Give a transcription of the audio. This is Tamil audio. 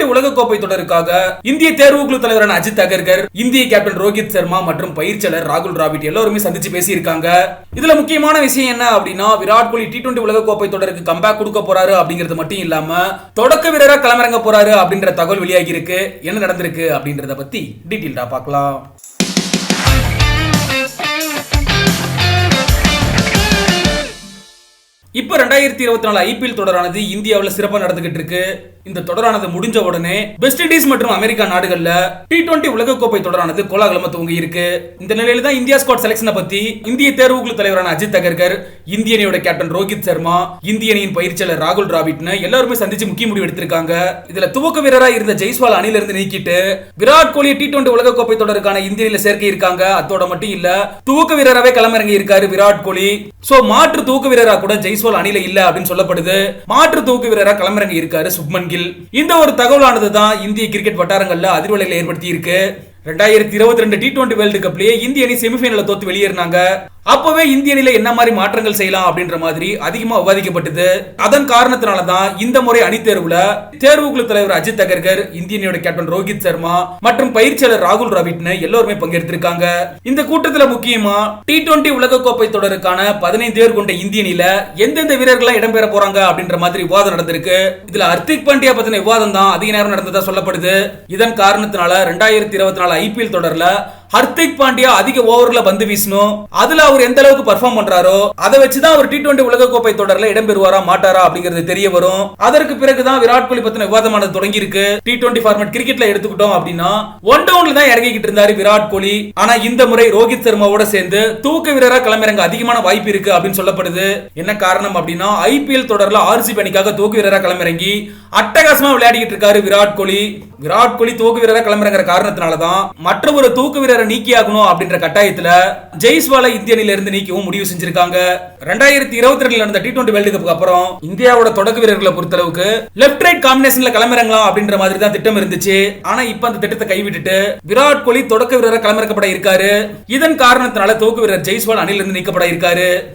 டுவெண்டி கோப்பை தொடருக்காக இந்திய தேர்வுக்குழு தலைவரான அஜித் அகர்கர் இந்திய கேப்டன் ரோஹித் சர்மா மற்றும் பயிற்சியாளர் ராகுல் டிராவிட் எல்லாருமே சந்திச்சு பேசியிருக்காங்க. இதுல முக்கியமான விஷயம் என்ன அப்படின்னா விராட் கோலி டி டுவெண்டி உலக கோப்பை தொடருக்கு கம்பேக் கொடுக்க போறாரு அப்படிங்கிறது மட்டும் இல்லாம தொடக்க வீரரா களமிறங்க போறாரு அப்படின்ற தகவல் வெளியாகி இருக்கு என்ன நடந்திருக்கு அப்படின்றத பத்தி டீட்டெயில்டா பார்க்கலாம். இப்போ ரெண்டாயிரத்தி இருபத்தி நாலு ஐபிஎல் தொடரானது இந்தியாவில் சிறப்பாக நடந்துகிட்டு இருக்கு. இந்த தொடரானது முடிஞ்ச உடனே வெஸ்ட் இண்டீஸ் மற்றும் அமெரிக்கா நாடுகள்ல டி டுவெண்டி உலகக்கோப்பை தொடரானது கோலாகலமா துவங்கி இருக்கு. இந்த நிலையில தான் இந்தியா ஸ்குவாட் செலக்ஷனை பத்தி இந்திய தேர்வுக்குழு தலைவரான அஜித் தகர்கர் இந்திய அணியோட கேப்டன் ரோஹித் சர்மா இந்திய அணியின் பயிற்சியாளர் ராகுல் டிராவிட்னு எல்லாருமே சந்திச்சு முக்கிய முடிவு எடுத்திருக்காங்க. இதுல துவக்க வீரரா இருந்த ஜெய்ஸ்வால் அணில இருந்து நீக்கிட்டு விராட் கோலி டி டுவெண்டி உலகக்கோப்பை தொடருக்கான இந்தியில அணியில சேர்க்கை இருக்காங்க. அதோட மட்டும் இல்ல துவக்க வீரராகவே களமிறங்கி இருக்காரு விராட் கோலி. சோ மாற்று துவக்க வீரரா கூட ஜெய்ஸ்வால் அணியில இல்ல அப்படின்னு சொல்லப்படுது. மாற்று தூக்கு வீரரா களமிறங்கி இருக்காரு சுப்மன் கில். இந்த ஒரு தகவலானது தான் இந்திய கிரிக்கெட் வட்டாரங்கள்ல அதிர்வலைகளை ஏற்படுத்தி இருக்கு ரெண்டாயிரத்தி இருபத்தி ரெண்டு டி டுவெண்டி வேர்ல்டு கப்லயே இந்திய அணி செமிஃபைனல தோத்து வெளியேறினாங்க. அப்போவே இந்திய நிலை என்ன மாதிரி மாற்றங்கள் செய்யலாம் அப்படின்ற மாதிரி அதிகமாக விவாதிக்கப்பட்டது. அதன் காரணத்தினால தான் இந்த முறை அணி தேர்வுல தேர்வுக்குழு தலைவர் அஜித் அகர்கர் இந்தியனியோட கேப்டன் ரோஹித் சர்மா மற்றும் பயிற்சியாளர் ராகுல் ராவிட்னு எல்லாருமே பங்கெடுத்திருக்காங்க இந்த கூட்டத்தில் முக்கியமா டி டுவெண்டி உலகக்கோப்பை தொடருக்கான பதினைந்து பேர் கொண்ட இந்திய நில எந்தெந்த வீரர்கள்லாம் இடம்பெற போறாங்க அப்படின்ற மாதிரி விவாதம் நடந்திருக்கு. இதுல ஹர்திக் பாண்டியா பத்தின விவாதம் தான் அதிக நேரம் நடந்ததா சொல்லப்படுது. இதன் காரணத்தினால ரெண்டாயிரத்தி இருபத்தி நாலு ஐபிஎல் தொடர்ல ஹர்திக் பாண்டியா அதிக ஓவர்ல பந்து வீசணும். அதுல அவர் எந்த அளவுக்கு பர்ஃபார்ம் பண்றாரோ அதை வச்சுதான் அவர் டி டுவெண்டி கோப்பை தொடர்ல இடம்பெறுவாரா மாட்டாரா அப்படிங்கிறது தெரிய வரும். அதற்கு பிறகுதான் விராட் கோலி பத்தின விவாதமானது தொடங்கி இருக்கு டி டுவெண்டி ஃபார்மேட் கிரிக்கெட்ல எடுத்துக்கிட்டோம் அப்படின்னா ஒன் டவுன்ல தான் இறங்கிக்கிட்டு இருந்தாரு விராட் கோலி. ஆனா இந்த முறை ரோஹித் சர்மாவோட சேர்ந்து தூக்க வீரரா களமிறங்க அதிகமான வாய்ப்பு இருக்கு அப்படின்னு சொல்லப்படுது. என்ன காரணம் அப்படின்னா ஐபிஎல் தொடர்ல ஆர்சிபி அணிக்காக தூக்கு வீரரா களமிறங்கி அட்டகாசமா விளையாடிக்கிட்டு இருக்காரு விராட் கோலி. விராட் கோலி தூக்கு வீரரா களமிறங்கிற காரணத்தினால தான் மற்ற ஒரு தூக்கு வீரர் நீக்கி நீக்கியாகணும் அப்படின்ற கட்டாயத்துல ஜெய்ஸ்வாலை இந்திய அணியிலிருந்து நீக்கவும் முடிவு செஞ்சிருக்காங்க. ரெண்டாயிரத்தி இருபத்தி ரெண்டுல நடந்த டி டுவெண்டி வேர்ல்டு கப்புக்கு அப்புறம் இந்தியாவோட தொடக்க வீரர்களை பொறுத்தளவுக்கு லெப்ட் ரைட் காம்பினேஷன்ல கிளம்பிறங்கலாம் அப்படின்ற மாதிரி தான் திட்டம் இருந்துச்சு. ஆனா இப்ப அந்த திட்டத்தை கைவிட்டுட்டு விராட் கோலி தொடக்க வீரரை களமிறக்கப்பட இருக்காரு. இதன் காரணத்தினால தோக்கு வீரர் ஜெய்ஸ்வால் அணிலிருந்து நீக்கப்பட இருக்காரு.